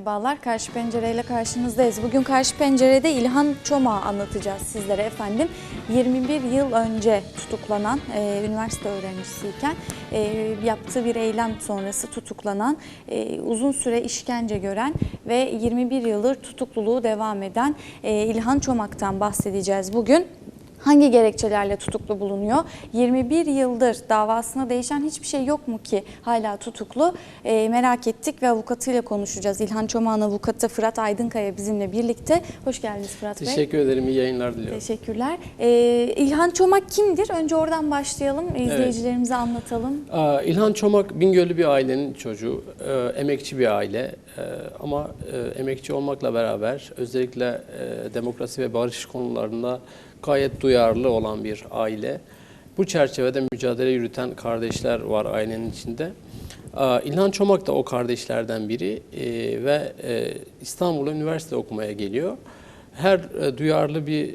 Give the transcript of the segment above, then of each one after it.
merhabalar. Karşı Pencere ile karşınızdayız. Bugün Karşı Pencere'de İlhan Çoma anlatacağız sizlere efendim. 21 yıl önce tutuklanan, e, üniversite öğrencisiyken e, yaptığı bir eylem sonrası tutuklanan, e, uzun süre işkence gören ve 21 yıldır tutukluluğu devam eden e, İlhan Çomak'tan bahsedeceğiz bugün. Hangi gerekçelerle tutuklu bulunuyor? 21 yıldır davasına değişen hiçbir şey yok mu ki hala tutuklu? Ee, merak ettik ve avukatıyla konuşacağız. İlhan Çomağ'ın avukatı Fırat Aydınkaya bizimle birlikte. Hoş geldiniz Fırat Bey. Teşekkür ederim. İyi yayınlar diliyorum. Teşekkürler. Ee, İlhan Çomak kimdir? Önce oradan başlayalım. İzleyicilerimize anlatalım. Aa, İlhan Çomak Bingöl'lü bir ailenin çocuğu. Ee, emekçi bir aile. Ee, ama e, emekçi olmakla beraber özellikle e, demokrasi ve barış konularında gayet duyarlı olan bir aile. Bu çerçevede mücadele yürüten kardeşler var ailenin içinde. İlhan Çomak da o kardeşlerden biri e, ve e, İstanbul'a üniversite okumaya geliyor. Her e, duyarlı bir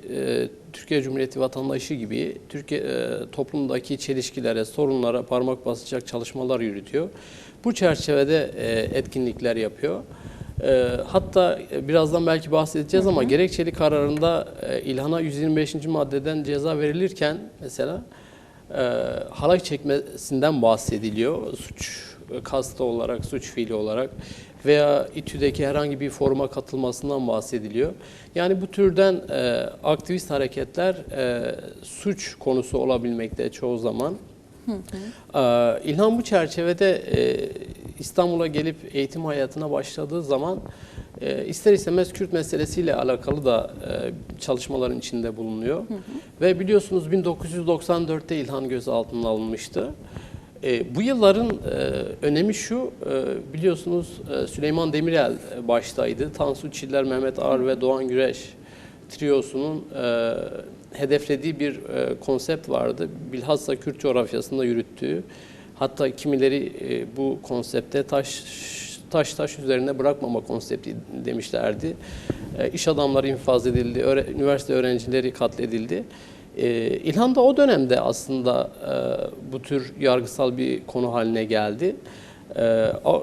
Türkiye Cumhuriyeti vatandaşı gibi Türkiye toplumdaki çelişkilere, sorunlara parmak basacak çalışmalar yürütüyor. Bu çerçevede etkinlikler yapıyor. E, hatta birazdan belki bahsedeceğiz ama gerekçeli kararında e, İlhan'a 125. maddeden ceza verilirken mesela e, halay çekmesinden bahsediliyor. Suç kastı olarak, suç fiili olarak veya İTÜ'deki herhangi bir foruma katılmasından bahsediliyor. Yani bu türden e, aktivist hareketler e, suç konusu olabilmekte çoğu zaman. Ee, İlhan bu çerçevede e, İstanbul'a gelip eğitim hayatına başladığı zaman e, ister istemez Kürt meselesiyle alakalı da e, çalışmaların içinde bulunuyor. Ve biliyorsunuz 1994'te İlhan gözaltına alınmıştı. E, bu yılların e, önemi şu, e, biliyorsunuz e, Süleyman Demirel baştaydı. Tansu Çiller, Mehmet Ağar ve Doğan Güreş triosunun e, hedeflediği bir e, konsept vardı. Bilhassa Kürt coğrafyasında yürüttüğü. Hatta kimileri e, bu konsepte taş taş taş üzerine bırakmama konsepti demişlerdi. E, iş adamları infaz edildi, öğre- üniversite öğrencileri katledildi. E, İlhan da o dönemde aslında e, bu tür yargısal bir konu haline geldi. E, a-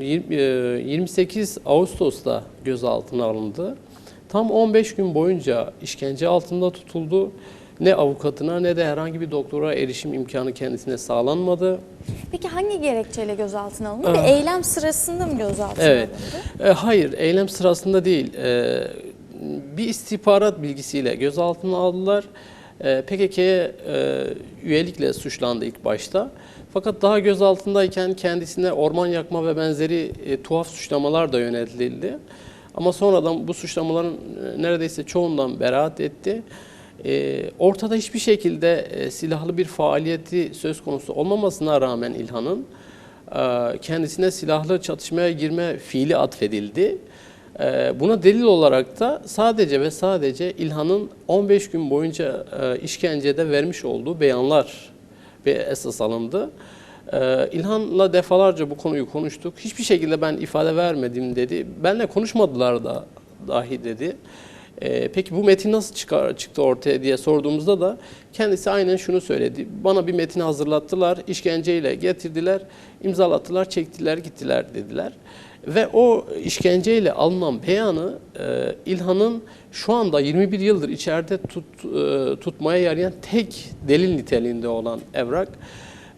yirmi- e, 28 Ağustos'ta gözaltına alındı. Tam 15 gün boyunca işkence altında tutuldu. Ne avukatına ne de herhangi bir doktora erişim imkanı kendisine sağlanmadı. Peki hangi gerekçeyle gözaltına alındı? Bir eylem sırasında mı gözaltına Evet. alındı? E, hayır, eylem sırasında değil. E, bir istihbarat bilgisiyle gözaltına aldılar. E, PKK'ye e, üyelikle suçlandı ilk başta. Fakat daha gözaltındayken kendisine orman yakma ve benzeri e, tuhaf suçlamalar da yöneltildi. Ama sonradan bu suçlamaların e, neredeyse çoğundan beraat etti. E, ortada hiçbir şekilde e, silahlı bir faaliyeti söz konusu olmamasına rağmen İlhan'ın e, kendisine silahlı çatışmaya girme fiili atfedildi. E, Buna delil olarak da sadece ve sadece İlhan'ın 15 gün boyunca e, işkencede vermiş olduğu beyanlar bir esas alındı. E, İlhan'la defalarca bu konuyu konuştuk. Hiçbir şekilde ben ifade vermedim dedi. Benle konuşmadılar da dahi dedi. E, peki bu metin nasıl çıkar, çıktı ortaya diye sorduğumuzda da kendisi aynen şunu söyledi. Bana bir metin hazırlattılar, işkenceyle getirdiler, imzalattılar, çektiler, gittiler dediler. Ve o işkenceyle alınan beyanı e, İlhan'ın şu anda 21 yıldır içeride tut, e, tutmaya yarayan tek delil niteliğinde olan evrak.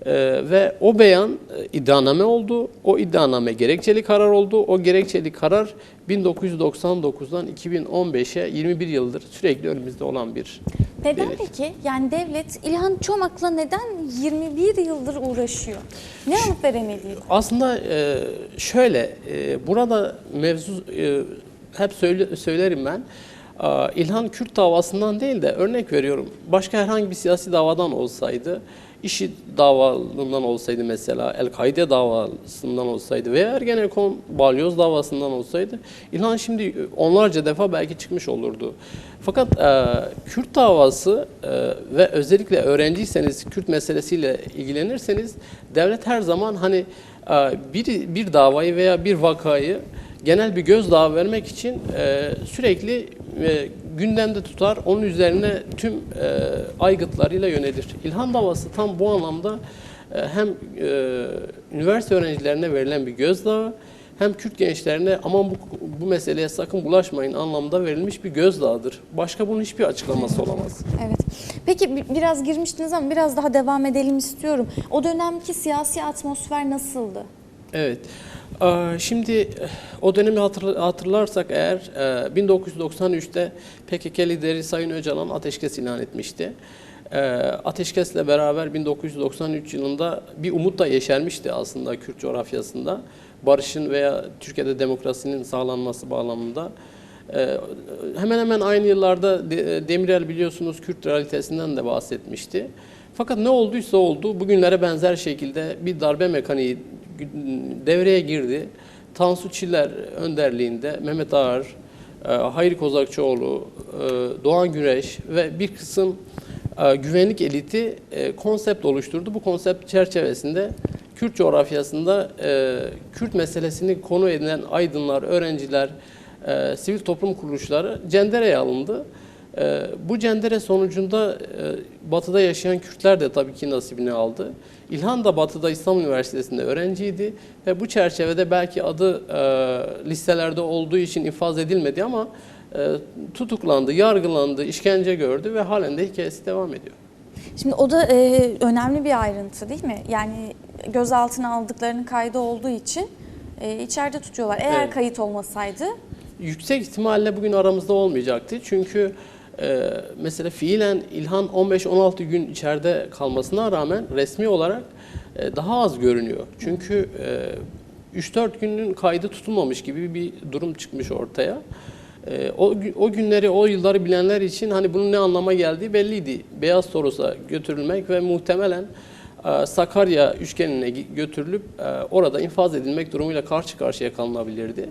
Ee, ve o beyan e, iddianame oldu. O iddianame gerekçeli karar oldu. O gerekçeli karar 1999'dan 2015'e 21 yıldır sürekli önümüzde olan bir Neden delil. peki? Yani devlet İlhan Çomak'la neden 21 yıldır uğraşıyor? Ne alıp veremediği? Aslında e, şöyle, e, burada mevzu e, hep söyle- söylerim ben. İlhan Kürt davasından değil de örnek veriyorum. Başka herhangi bir siyasi davadan olsaydı, işi davalından olsaydı mesela, El-Kaide davasından olsaydı veya Ergenekon balyoz davasından olsaydı İlhan şimdi onlarca defa belki çıkmış olurdu. Fakat e, Kürt davası e, ve özellikle öğrenciyseniz Kürt meselesiyle ilgilenirseniz devlet her zaman hani e, bir, bir davayı veya bir vakayı genel bir gözdağı vermek için e, sürekli e, gündemde tutar, onun üzerine tüm e, aygıtlarıyla yönelir. İlhan davası tam bu anlamda e, hem e, üniversite öğrencilerine verilen bir gözdağı hem Kürt gençlerine aman bu, bu meseleye sakın bulaşmayın anlamda verilmiş bir gözdağıdır. Başka bunun hiçbir açıklaması olamaz. Evet. Peki bi- biraz girmiştiniz ama biraz daha devam edelim istiyorum. O dönemki siyasi atmosfer nasıldı? Evet. Ee, Şimdi eh, o dönemi hatırla- hatırlarsak eğer eh, 1993'te PKK lideri Sayın Öcalan ateşkes ilan etmişti. Ee, Ateşkesle beraber 1993 yılında bir umut da yeşermişti aslında Kürt coğrafyasında. Barışın veya Türkiye'de demokrasinin sağlanması bağlamında. Ee, Hemen hemen aynı yıllarda De- Demirel biliyorsunuz Kürt realitesinden de bahsetmişti. Fakat ne olduysa oldu bugünlere benzer şekilde bir darbe mekaniği devreye girdi. Tansu Çiller önderliğinde Mehmet Ağar, e, Hayri Kozakçıoğlu, e, Doğan Güneş ve bir kısım e, güvenlik eliti konsept oluşturdu. Bu konsept çerçevesinde Kürt coğrafyasında Kürt meselesini konu edinen aydınlar, öğrenciler, sivil toplum kuruluşları cendereye alındı. E, bu cendere sonucunda e, batıda yaşayan Kürtler de tabii ki nasibini aldı. İlhan da batıda İstanbul Üniversitesi'nde öğrenciydi ve bu çerçevede belki adı e, listelerde olduğu için infaz edilmedi ama e, tutuklandı, yargılandı, işkence gördü ve halen de hikayesi devam ediyor. Şimdi o da e, önemli bir ayrıntı değil mi? Yani gözaltına aldıklarının kaydı olduğu için e, içeride tutuyorlar. Eğer Evet. kayıt olmasaydı Yüksek ihtimalle bugün aramızda olmayacaktı. Çünkü e, mesela fiilen İlhan 15-16 gün içeride kalmasına rağmen resmi olarak e, daha az görünüyor. Çünkü e, 3-4 günün kaydı tutulmamış gibi bir durum çıkmış ortaya. E, o, o günleri, o yılları bilenler için hani bunun ne anlama geldiği belliydi. Beyaz Toros'a götürülmek ve muhtemelen e, Sakarya üçgenine götürülüp e, orada infaz edilmek durumuyla karşı karşıya kalınabilirdi.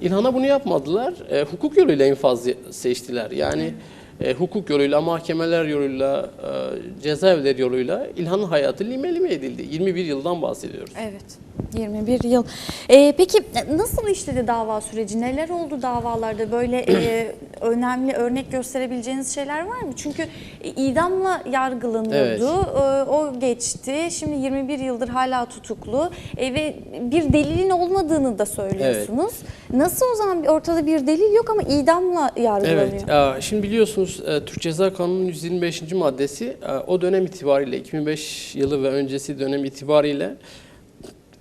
İlhan'a bunu yapmadılar. E, hukuk yoluyla infaz seçtiler. Yani e, hukuk yoluyla, mahkemeler yoluyla, e, cezaevleri yoluyla İlhan'ın hayatı lime lime edildi. 21 yıldan bahsediyoruz. Evet. 21 yıl. Ee, peki nasıl işledi dava süreci? Neler oldu davalarda? Böyle e, önemli örnek gösterebileceğiniz şeyler var mı? Çünkü idamla yargılanıyordu. Ee, o geçti. Şimdi 21 yıldır hala tutuklu E, ve bir delilin olmadığını da söylüyorsunuz. Nasıl o zaman ortada bir delil yok ama idamla yargılanıyor? Evet, şimdi biliyorsunuz e, Türk Ceza Kanunu'nun 125. maddesi e, o dönem itibariyle 2005 yılı ve öncesi dönem itibariyle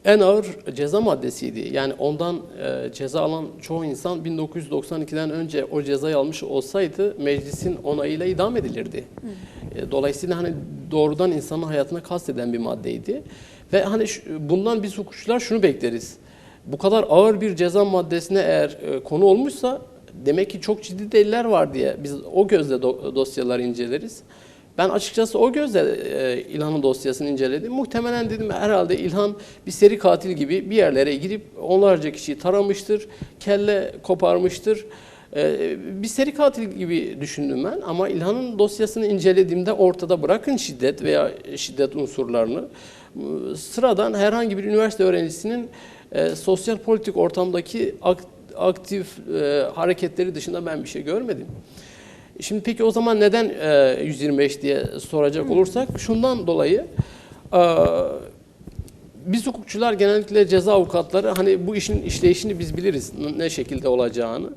en ağır ceza maddesiydi. Yani ondan e, ceza alan çoğu insan 1992'den önce o cezayı almış olsaydı meclisin onayıyla idam edilirdi. E, Dolayısıyla hani doğrudan insanın hayatına kasteden bir maddeydi. Ve hani şu- bundan biz hukukçular şunu bekleriz. Bu kadar ağır bir ceza maddesine eğer e, konu olmuşsa demek ki çok ciddi deliller var diye biz o gözle do- dosyaları inceleriz. Ben açıkçası o gözle e, İlhan'ın dosyasını inceledim. Muhtemelen dedim herhalde İlhan bir seri katil gibi bir yerlere girip onlarca kişiyi taramıştır, kelle koparmıştır. E, bir seri katil gibi düşündüm ben ama İlhan'ın dosyasını incelediğimde ortada bırakın şiddet veya şiddet unsurlarını sıradan herhangi bir üniversite öğrencisinin e, sosyal politik ortamdaki ak- aktif e, hareketleri dışında ben bir şey görmedim. Şimdi peki o zaman neden e, 125 diye soracak olursak şundan dolayı e, biz hukukçular genellikle ceza avukatları hani bu işin işleyişini biz biliriz ne şekilde olacağını.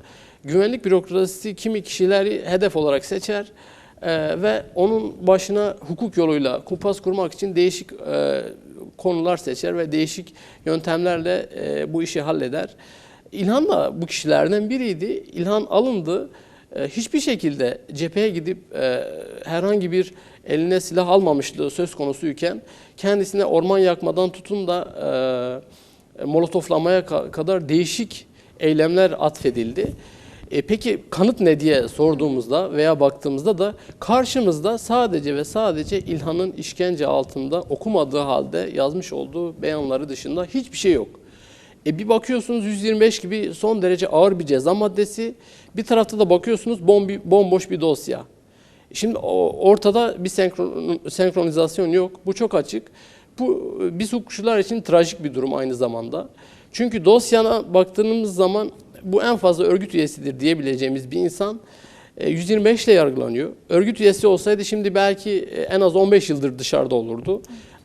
Güvenlik bürokrasisi kimi kişileri hedef olarak seçer e, ve onun başına hukuk yoluyla kumpas kurmak için değişik e, konular seçer ve değişik yöntemlerle e, bu işi halleder. İlhan da bu kişilerden biriydi. İlhan alındı. E, hiçbir şekilde cepheye gidip e, herhangi bir eline silah almamışlığı söz konusuyken kendisine orman yakmadan tutun da e, molotoflamaya ka- kadar değişik eylemler atfedildi. E, peki kanıt ne diye sorduğumuzda veya baktığımızda da karşımızda sadece ve sadece İlhan'ın işkence altında okumadığı halde yazmış olduğu beyanları dışında hiçbir şey yok. E bir bakıyorsunuz 125 gibi son derece ağır bir ceza maddesi. Bir tarafta da bakıyorsunuz bombi, bomboş bir dosya. Şimdi ortada bir senkron, senkronizasyon yok. Bu çok açık. Bu e, biz hukukçular için trajik bir durum aynı zamanda. Çünkü dosyana baktığımız zaman bu en fazla örgüt üyesidir diyebileceğimiz bir insan e, 125 ile yargılanıyor. Örgüt üyesi olsaydı şimdi belki e, en az 15 yıldır dışarıda olurdu.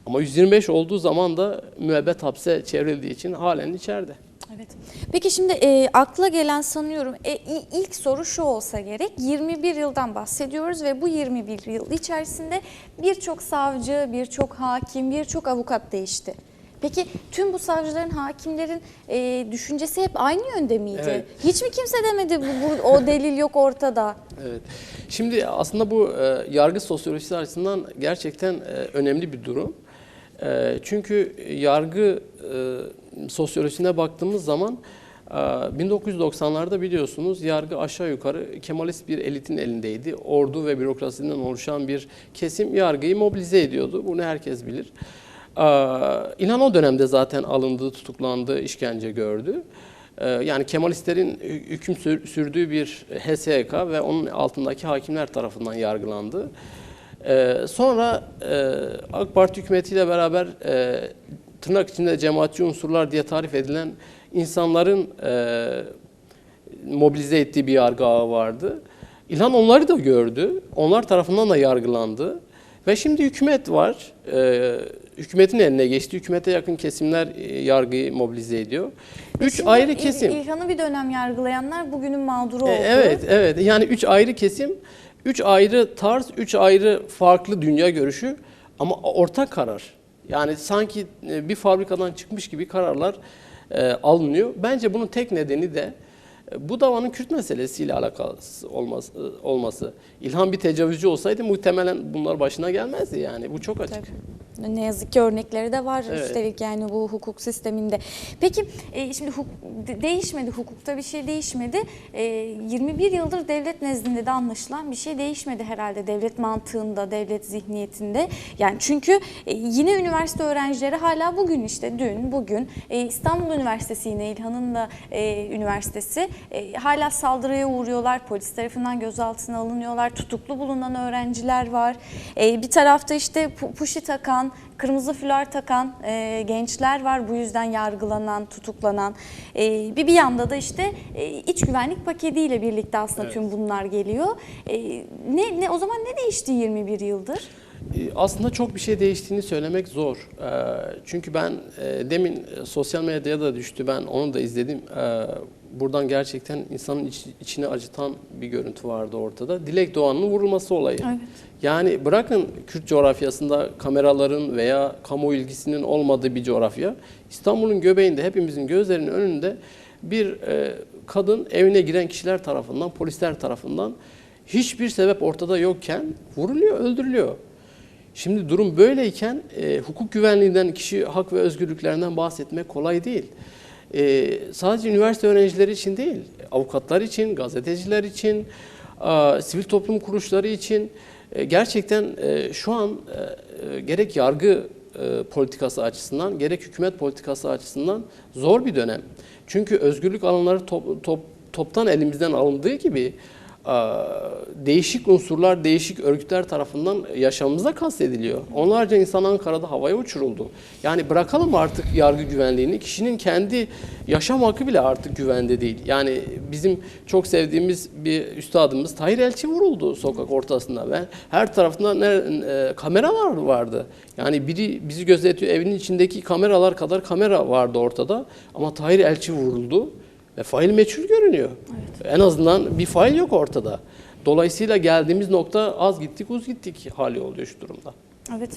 Ama 125 olduğu zaman da müebbet hapse çevrildiği için halen içeride. Evet. Peki şimdi e, akla gelen sanıyorum e, ilk soru şu olsa gerek. 21 yıldan bahsediyoruz ve bu 21 yıl içerisinde birçok savcı, birçok hakim, birçok avukat değişti. Peki tüm bu savcıların, hakimlerin e, düşüncesi hep aynı yönde miydi? Evet. Hiç mi kimse demedi bu, bu o delil yok ortada? Evet. Şimdi aslında bu e, yargı sosyolojisi açısından gerçekten e, önemli bir durum. E, çünkü yargı e, sosyolojisine baktığımız zaman e, 1990'larda biliyorsunuz yargı aşağı yukarı Kemalist bir elitin elindeydi. Ordu ve bürokrasiden oluşan bir kesim yargıyı mobilize ediyordu. Bunu herkes bilir. E, İlhan o dönemde zaten alındı, tutuklandı, işkence gördü. Ee, Yani Kemalistlerin hü- hüküm sür- sürdüğü bir HSYK ve onun altındaki hakimler tarafından yargılandı. Ee, Sonra e, AK Parti hükümetiyle beraber e, tırnak içinde cemaatçi unsurlar diye tarif edilen insanların e, mobilize ettiği bir yargı ağı vardı. İlhan onları da gördü. Onlar tarafından da yargılandı. Ve şimdi hükümet var. Ee, hükümetin eline geçti. Hükümete yakın kesimler e, yargıyı mobilize ediyor. Üç Şimdi ayrı kesim. İlhan'ı bir dönem yargılayanlar bugünün mağduru oldu. E, Evet, evet. Yani üç ayrı kesim, üç ayrı tarz, üç ayrı farklı dünya görüşü ama ortak karar. Yani sanki e, bir fabrikadan çıkmış gibi kararlar e, alınıyor. Bence bunun tek nedeni de bu davanın Kürt meselesiyle alakalı olması, e, olması. İlhan bir tecavüzcü olsaydı muhtemelen bunlar başına gelmezdi yani. Bu çok açık. Tabii. Ne yazık ki örnekleri de var Evet. üstelik yani bu hukuk sisteminde. Peki e, şimdi huk- de- değişmedi hukukta bir şey değişmedi. E, 21 yıldır devlet nezdinde de anlaşılan bir şey değişmedi herhalde devlet mantığında, devlet zihniyetinde. Yani çünkü e, yine üniversite öğrencileri hala bugün işte dün, bugün e, İstanbul Üniversitesi yine İlhan'ın da e, üniversitesi e, hala saldırıya uğruyorlar. Polis tarafından gözaltına alınıyorlar. Tutuklu bulunan öğrenciler var. E, bir tarafta işte pu- puşi takan, kırmızı fular takan e, gençler var. Bu yüzden yargılanan, tutuklanan. E, bir bir yanda da işte e, iç güvenlik paketiyle birlikte aslında Evet. tüm bunlar geliyor. E, ne, ne o zaman ne değişti 21 yıldır? E, Aslında çok bir şey değiştiğini söylemek zor. E, Çünkü ben e, demin sosyal medyaya da düştü. Ben onu da izledim. Buradan gerçekten insanın iç- içini acıtan bir görüntü vardı ortada. Dilek Doğan'ın vurulması olayı. Evet. Yani bırakın Kürt coğrafyasında kameraların veya kamu ilgisinin olmadığı bir coğrafya. İstanbul'un göbeğinde hepimizin gözlerinin önünde bir e, kadın evine giren kişiler tarafından, polisler tarafından hiçbir sebep ortada yokken vuruluyor, öldürülüyor. Şimdi durum böyleyken e, hukuk güvenliğinden, kişi hak ve özgürlüklerinden bahsetmek kolay değil. E, sadece üniversite öğrencileri için değil, avukatlar için, gazeteciler için, a, sivil toplum kuruluşları için e, gerçekten e, şu an e, e, gerek yargı e, politikası açısından, gerek hükümet politikası açısından zor bir dönem. Çünkü özgürlük alanları top- top- toptan elimizden alındığı gibi değişik unsurlar, değişik örgütler tarafından yaşamımıza kastediliyor. Onlarca insan Ankara'da havaya uçuruldu. Yani bırakalım artık yargı güvenliğini. Kişinin kendi yaşam hakkı bile artık güvende değil. Yani bizim çok sevdiğimiz bir üstadımız Tahir Elçi vuruldu sokak ortasında ve her tarafında ne, e, kamera var vardı. Yani biri bizi gözetiyor evinin içindeki kameralar kadar kamera vardı ortada ama Tahir Elçi vuruldu ve fail meçhul görünüyor. En azından bir fail yok ortada. Dolayısıyla geldiğimiz nokta az gittik uz gittik hali oluyor şu durumda. Evet.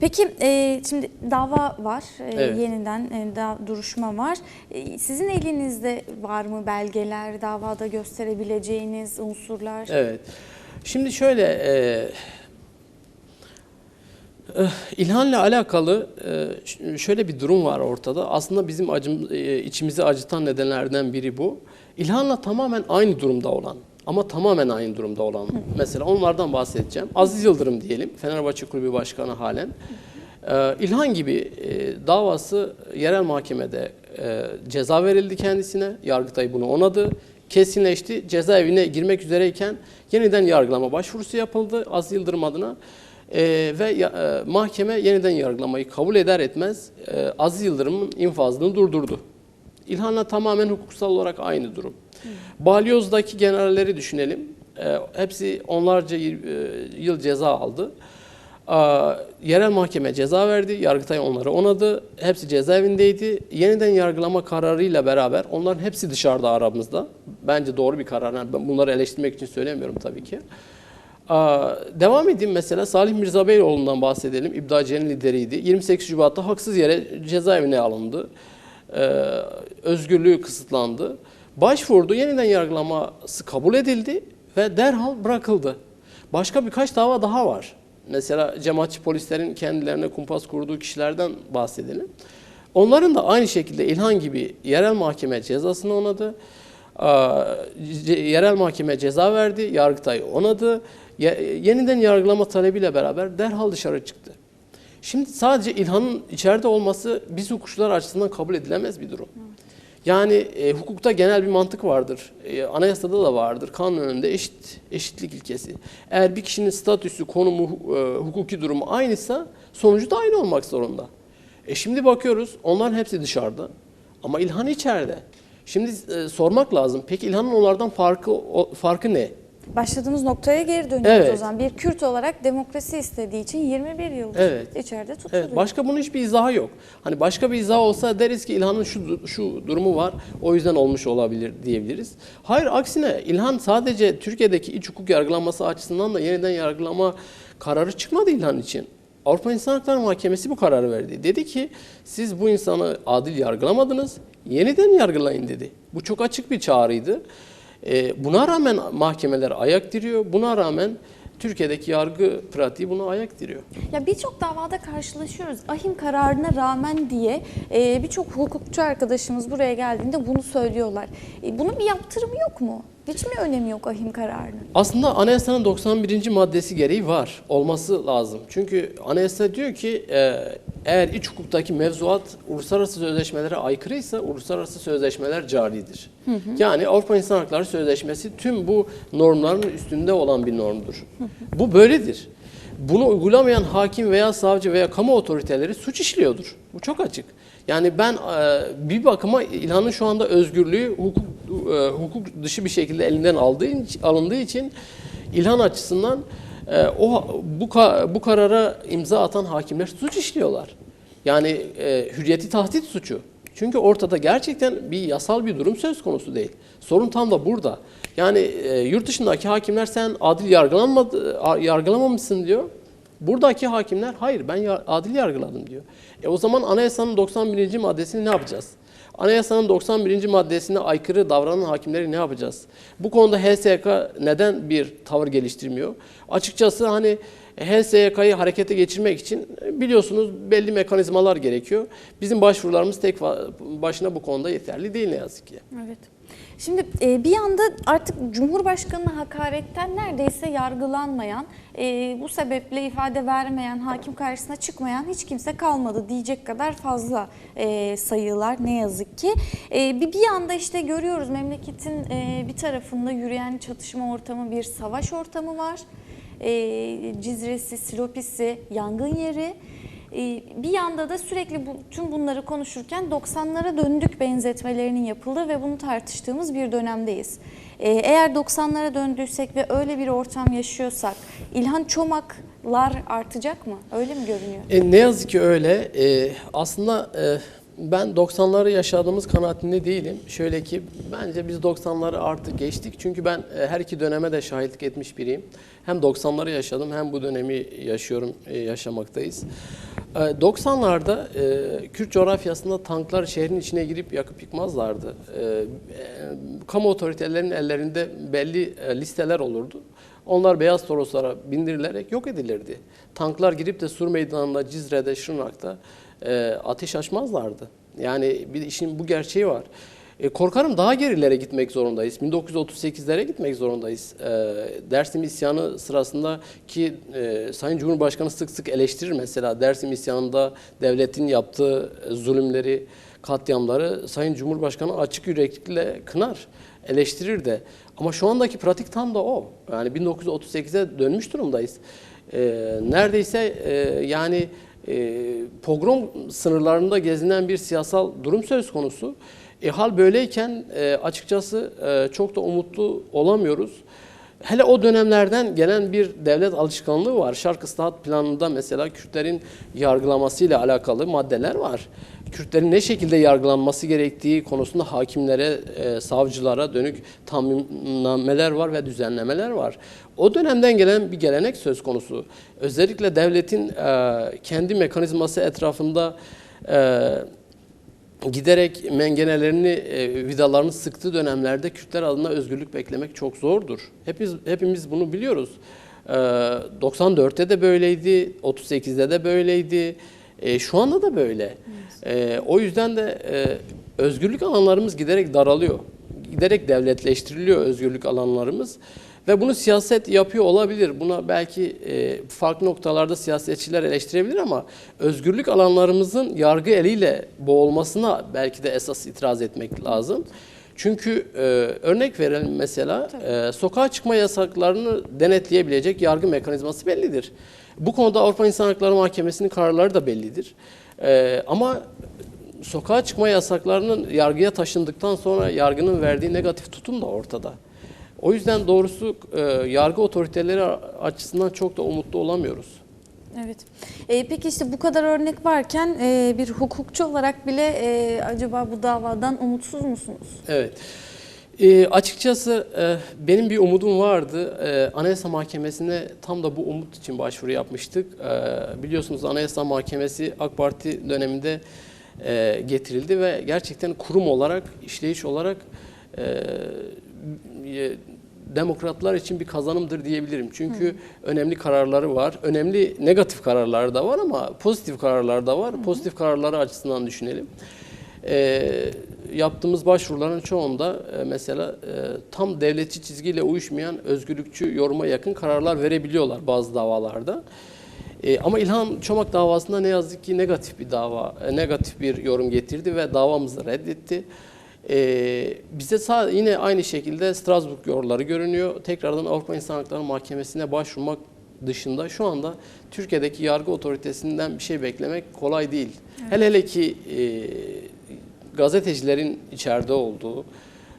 Peki e, şimdi dava var. E, Evet. Yeniden e, da, duruşma var. E, sizin elinizde var mı belgeler, davada gösterebileceğiniz unsurlar? Evet. Şimdi şöyle e, İlhan'la alakalı e, ş- şöyle bir durum var ortada. Aslında bizim acım, e, içimizi acıtan nedenlerden biri bu. İlhan'la tamamen aynı durumda olan ama tamamen aynı durumda olan mesela onlardan bahsedeceğim. Aziz Yıldırım diyelim Fenerbahçe Kulübü Başkanı halen. İlhan gibi davası yerel mahkemede ceza verildi kendisine. Yargıtay bunu onadı. Kesinleşti. Cezaevine girmek üzereyken yeniden yargılama başvurusu yapıldı Aziz Yıldırım adına. Ee, ve e, mahkeme yeniden yargılamayı kabul eder etmez e, Aziz Yıldırım'ın infazını durdurdu. İlhan'la tamamen hukuksal olarak aynı durum. Balyoz'daki generalleri düşünelim. Ee, hepsi onlarca yıl, e, yıl ceza aldı. Aa, yerel mahkeme ceza verdi. Yargıtay onları onadı. Hepsi cezaevindeydi. Yeniden yargılama kararıyla beraber onların hepsi dışarıda aramızda. Bence doğru bir karar. Yani ben bunları eleştirmek için söylemiyorum tabii ki. Devam edeyim mesela Salih Mirza Beyoğlu'ndan bahsedelim. İbdacı'nın lideriydi. 28 Şubat'ta haksız yere cezaevine alındı. Ee, özgürlüğü kısıtlandı. Başvurdu, yeniden yargılaması kabul edildi ve derhal bırakıldı. Başka birkaç dava daha var. Mesela cemaatçi polislerin kendilerine kumpas kurduğu kişilerden bahsedelim. Onların da aynı şekilde İlhan gibi yerel mahkeme cezasını onadı. Yerel mahkeme ceza verdi, Yargıtay onadı. Ye- Yeniden yargılama talebiyle beraber derhal dışarı çıktı. Şimdi sadece İlhan'ın içeride olması biz hukukçular açısından kabul edilemez bir durum. Yani e, hukukta genel bir mantık vardır. E, anayasada da vardır. Kanun önünde eşit eşitlik ilkesi. Eğer bir kişinin statüsü, konumu, e, hukuki durumu aynıysa sonucu da aynı olmak zorunda. E şimdi bakıyoruz onların hepsi dışarıda ama İlhan içeride. Şimdi e, sormak lazım. Peki İlhan'ın onlardan farkı o- farkı ne? Başladığımız noktaya geri dönüyoruz Evet. o zaman. Bir Kürt olarak demokrasi istediği için 21 yıldır Evet. içeride tutuluyor. Evet, başka bunun hiçbir izahı yok. Hani başka bir izah olsa deriz ki İlhan'ın şu şu durumu var, o yüzden olmuş olabilir diyebiliriz. Hayır, aksine İlhan sadece Türkiye'deki iç hukuk yargılanması açısından da yeniden yargılama kararı çıkmadı İlhan için. Avrupa İnsan Hakları Mahkemesi bu kararı verdi. Dedi ki siz bu insanı adil yargılamadınız, yeniden yargılayın dedi. Bu çok açık bir çağrıydı. Ee, buna rağmen mahkemeler ayak diriyor. Buna rağmen Türkiye'deki yargı pratiği buna ayak diriyor. Ya birçok davada karşılaşıyoruz. Ahim kararına rağmen diye e, birçok hukukçu arkadaşımız buraya geldiğinde bunu söylüyorlar. E, bunun bir yaptırımı yok mu? Hiç mi önemi yok ahim kararının? Aslında anayasanın 91. maddesi gereği var. Olması lazım. Çünkü anayasa diyor ki e, eğer iç hukuktaki mevzuat uluslararası sözleşmelere aykırıysa uluslararası sözleşmeler caridir. Yani Avrupa İnsan Hakları Sözleşmesi tüm bu normların üstünde olan bir normdur. Bu böyledir. Bunu uygulamayan hakim veya savcı veya kamu otoriteleri suç işliyordur. Bu çok açık. Yani ben e, bir bakıma İlhan'ın şu anda özgürlüğü hukuk e, hukuk dışı bir şekilde elinden aldığı alındığı için İlhan açısından e, o bu bu karara imza atan hakimler suç işliyorlar. Yani hürriyeti tahdit suçu. Çünkü ortada gerçekten bir yasal bir durum söz konusu değil. Sorun tam da burada. Yani e, yurt dışındaki hakimler sen adil yargılanmadı, yargılamamışsın diyor. Buradaki hakimler hayır ben adil yargıladım diyor. E o zaman anayasanın 91. maddesini ne yapacağız? Anayasanın 91. maddesine aykırı davranan hakimleri ne yapacağız? Bu konuda HSYK neden bir tavır geliştirmiyor? Açıkçası hani HSYK'yı harekete geçirmek için biliyorsunuz belli mekanizmalar gerekiyor. Bizim başvurularımız tek başına bu konuda yeterli değil ne yazık ki. Evet. Şimdi e, bir yanda artık Cumhurbaşkanı'na hakaretten neredeyse yargılanmayan, e, bu sebeple ifade vermeyen, hakim karşısına çıkmayan hiç kimse kalmadı diyecek kadar fazla e, sayılar ne yazık ki. Bir, bir yanda işte görüyoruz memleketin bir tarafında yürüyen çatışma ortamı, bir savaş ortamı var. Cizresi, Silopisi, yangın yeri. Ee, Bir yanda da sürekli bu, tüm bunları konuşurken 90'lara döndük benzetmelerinin yapıldığı ve bunu tartıştığımız bir dönemdeyiz. Ee, Eğer 90'lara döndüysek ve öyle bir ortam yaşıyorsak İlhan Çomaklar artacak mı? Öyle mi görünüyor? E, ne yazık ki öyle. E, aslında e, ben 90'ları yaşadığımız kanaatinde değilim. Şöyle ki bence biz 90'ları artık geçtik. Çünkü ben e, her iki döneme de şahitlik etmiş biriyim. Hem 90'ları yaşadım hem bu dönemi yaşıyorum, e, yaşamaktayız. E, 90'larda e, Kürt coğrafyasında tanklar şehrin içine girip yakıp yıkmazlardı. Kamu otoritelerinin ellerinde belli listeler olurdu. Onlar beyaz toroslara bindirilerek yok edilirdi. Tanklar girip de Sur Meydanı'nda, Cizre'de, Şırnak'ta e, ateş açmazlardı. Yani bir işin bu gerçeği var. E, korkarım daha gerilere gitmek zorundayız. 1938'lere gitmek zorundayız. E, Dersim isyanı sırasında ki e, Sayın Cumhurbaşkanı sık sık eleştirir mesela Dersim isyanında devletin yaptığı e, zulümleri, katliamları Sayın Cumhurbaşkanı açık yüreklilikle kınar, eleştirir de. Ama şu andaki pratik tam da o. Yani 1938'e dönmüş durumdayız. E, neredeyse e, yani e, pogrom sınırlarında gezinen bir siyasal durum söz konusu. E, hal böyleyken e, açıkçası e, çok da umutlu olamıyoruz. Hele o dönemlerden gelen bir devlet alışkanlığı var. Şark Islahat Planı'nda mesela Kürtlerin yargılamasıyla alakalı maddeler var. Kürtlerin ne şekilde yargılanması gerektiği konusunda hakimlere, e, savcılara dönük taminnameler var ve düzenlemeler var. O dönemden gelen bir gelenek söz konusu. Özellikle devletin e, kendi mekanizması etrafında e, giderek mengenelerini, e, vidalarını sıktığı dönemlerde Kürtler adına özgürlük beklemek çok zordur. Hepimiz, hepimiz bunu biliyoruz. E, 94'te de böyleydi, 38'de de böyleydi, e, şu anda da böyle. E, o yüzden de e, özgürlük alanlarımız giderek daralıyor. Giderek devletleştiriliyor özgürlük alanlarımız. Ve bunu siyaset yapıyor olabilir. Buna belki e, farklı noktalarda siyasetçiler eleştirebilir ama özgürlük alanlarımızın yargı eliyle boğulmasına belki de esas itiraz etmek lazım. Çünkü e, örnek verelim mesela e, sokağa çıkma yasaklarını denetleyebilecek yargı mekanizması bellidir. Bu konuda Avrupa İnsan Hakları Mahkemesi'nin kararları da bellidir. E, ama sokağa çıkma yasaklarının yargıya taşındıktan sonra yargının verdiği negatif tutum da ortada. O yüzden doğrusu e, yargı otoriteleri açısından çok da umutlu olamıyoruz. Evet. E, peki işte bu kadar örnek varken e, bir hukukçu olarak bile e, acaba bu davadan umutsuz musunuz? Evet. E, açıkçası e, benim bir umudum vardı. E, Anayasa Mahkemesi'ne tam da bu umut için başvuru yapmıştık. E, biliyorsunuz Anayasa Mahkemesi AK Parti döneminde e, getirildi ve gerçekten kurum olarak, işleyiş olarak e, demokratlar için bir kazanımdır diyebilirim. Çünkü önemli kararları var. Önemli negatif kararları da var ama pozitif kararlar da var. Pozitif kararları açısından düşünelim. E, yaptığımız başvuruların çoğunda e, mesela e, tam devletçi çizgiyle uyuşmayan özgürlükçü yoruma yakın kararlar verebiliyorlar bazı davalarda. E, ama İlhan Çomak davasında ne yazık ki negatif bir dava, e, negatif bir yorum getirdi ve davamızı reddetti. E, bize sağ, yine aynı şekilde Strasbourg yolları görünüyor. Tekrardan Avrupa İnsan Hakları Mahkemesi'ne başvurmak dışında şu anda Türkiye'deki yargı otoritesinden bir şey beklemek kolay değil. Hele hele ki e, gazetecilerin içeride olduğu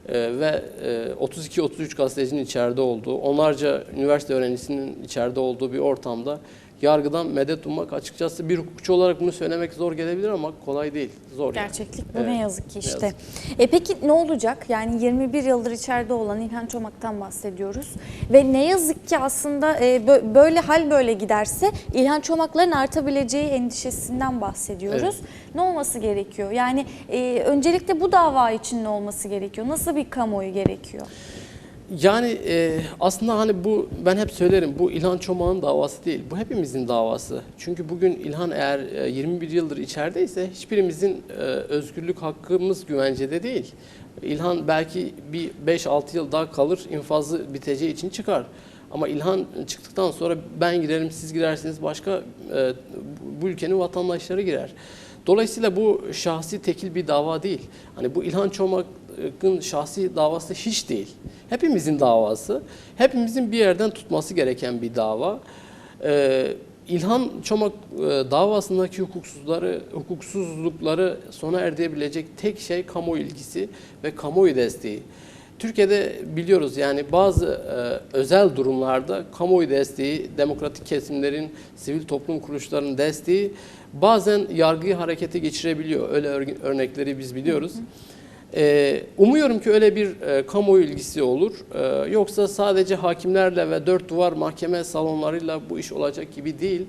e, ve e, 32-33 gazetecinin içeride olduğu, onlarca üniversite öğrencisinin içeride olduğu bir ortamda yargıdan medet ummak açıkçası bir hukukçu olarak bunu söylemek zor gelebilir ama kolay değil. Zor yani. Gerçeklik bu Evet, ne yazık ki ne işte. yazık. E peki ne olacak? Yani 21 yıldır içeride olan İlhan Çomak'tan bahsediyoruz. Ve ne yazık ki aslında e, bö- böyle hal böyle giderse İlhan Çomak'ların artabileceği endişesinden bahsediyoruz. Ne olması gerekiyor? Yani e, öncelikle bu dava için ne olması gerekiyor? Nasıl bir kamuoyu gerekiyor? Yani e, aslında hani bu ben hep söylerim bu İlhan Çomak'ın davası değil. Bu hepimizin davası. Çünkü bugün İlhan eğer e, 21 yıldır içerideyse hiçbirimizin e, özgürlük hakkımız güvencede değil. İlhan belki bir 5-6 yıl daha kalır infazı biteceği için çıkar. Ama İlhan çıktıktan sonra ben girerim siz girersiniz başka e, bu ülkenin vatandaşları girer. Dolayısıyla bu şahsi tekil bir dava değil. Hani bu İlhan Çomak'ın şahsi davası hiç değil. Hepimizin davası. Hepimizin bir yerden tutması gereken bir dava. Ee, İlhan Çomak e, davasındaki hukuksuzları, hukuksuzlukları sona erdirebilecek tek şey kamu ilgisi ve kamuoyu desteği. Türkiye'de biliyoruz yani bazı e, özel durumlarda kamuoyu desteği, demokratik kesimlerin, sivil toplum kuruluşlarının desteği bazen yargıyı harekete geçirebiliyor. Öyle ör- örnekleri biz biliyoruz. E, umuyorum ki öyle bir e, kamuoyu ilgisi olur. E, yoksa sadece hakimlerle ve dört duvar mahkeme salonlarıyla bu iş olacak gibi değil.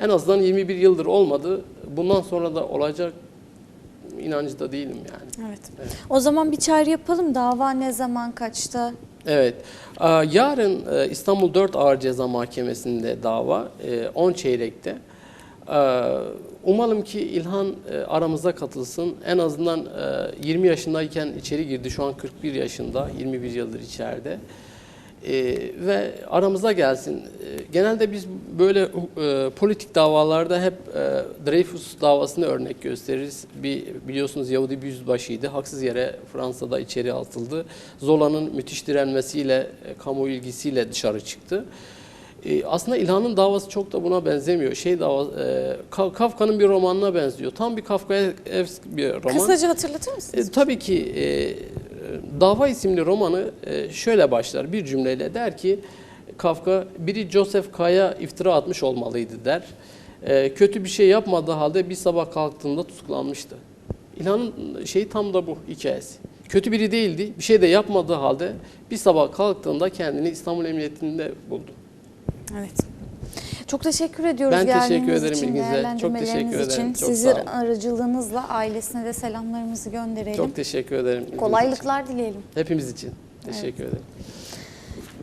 En azından 21 yıldır olmadı. Bundan sonra da olacak inancı da değilim yani. Evet. O zaman bir çağrı yapalım. Dava ne zaman, kaçta? Evet. Yarın e, İstanbul 4 Ağır Ceza Mahkemesi'nde dava e, 10 çeyrekte. Aa, Umalım ki İlhan e, aramıza katılsın. En azından e, 20 yaşındayken içeri girdi. Şu an 41 yaşında. 21 yıldır içeride. E, ve aramıza gelsin. E, genelde biz böyle e, politik davalarda hep e, Dreyfus davasını örnek gösteririz. Bir biliyorsunuz Yahudi bir yüzbaşıydı. Haksız yere Fransa'da içeri atıldı. Zola'nın müthiş direnmesiyle, e, kamu ilgisiyle dışarı çıktı. E, aslında İlhan'ın davası çok da buna benzemiyor. Şey dava, e, Ka- Kafka'nın bir romanına benziyor. Tam bir Kafka'ya bir roman. Kısaca hatırlatır mısınız? E, tabii ki e, Dava isimli romanı e, şöyle başlar bir cümleyle der ki Kafka biri Joseph K'ya iftira atmış olmalıydı der. E, kötü bir şey yapmadığı halde bir sabah kalktığında tutuklanmıştı. İlhan'ın şeyi tam da bu hikayesi. Kötü biri değildi, bir şey de yapmadığı halde bir sabah kalktığında kendini İstanbul Emniyetinde buldu. Evet. Çok teşekkür ediyoruz Ben teşekkür geldiğiniz ederim için, ilginize. Çok değerlendirmeleriniz teşekkür ederim. için. Çok Sizin aracılığınızla ailesine de selamlarımızı gönderelim. Çok teşekkür ederim. ilginiz için. Kolaylıklar dileyelim. Hepimiz için. Teşekkür ederim.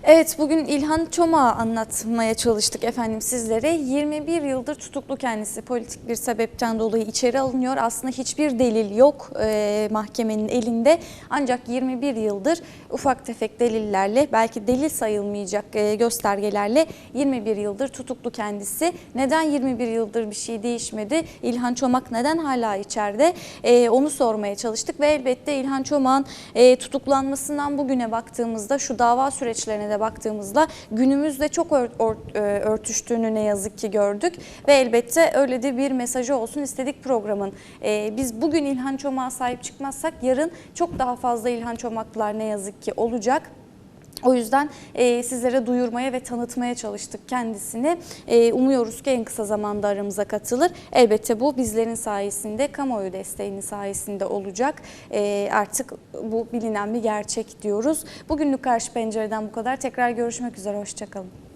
Evet bugün İlhan Çomak'ı anlatmaya çalıştık efendim sizlere. 21 yıldır tutuklu kendisi politik bir sebepten dolayı içeri alınıyor. Aslında hiçbir delil yok e, mahkemenin elinde. Ancak 21 yıldır ufak tefek delillerle belki delil sayılmayacak e, göstergelerle 21 yıldır tutuklu kendisi. Neden 21 yıldır bir şey değişmedi? İlhan Çomak neden hala içeride? E, onu sormaya çalıştık ve elbette İlhan Çomak'ın e, tutuklanmasından bugüne baktığımızda şu dava süreçlerine de baktığımızda günümüzde çok ör- ör- e, örtüştüğünü ne yazık ki gördük ve elbette öyle de bir mesajı olsun istedik programın. E, biz bugün İlhan Çomak'a sahip çıkmazsak yarın çok daha fazla İlhan Çomaklar ne yazık ki olacak. O yüzden e, sizlere duyurmaya ve tanıtmaya çalıştık kendisini. E, umuyoruz ki en kısa zamanda aramıza katılır. Elbette bu bizlerin sayesinde, kamuoyu desteğinin sayesinde olacak. E, artık bu bilinen bir gerçek diyoruz. Bugünlük Karşı Pencere'den bu kadar. Tekrar görüşmek üzere, hoşçakalın.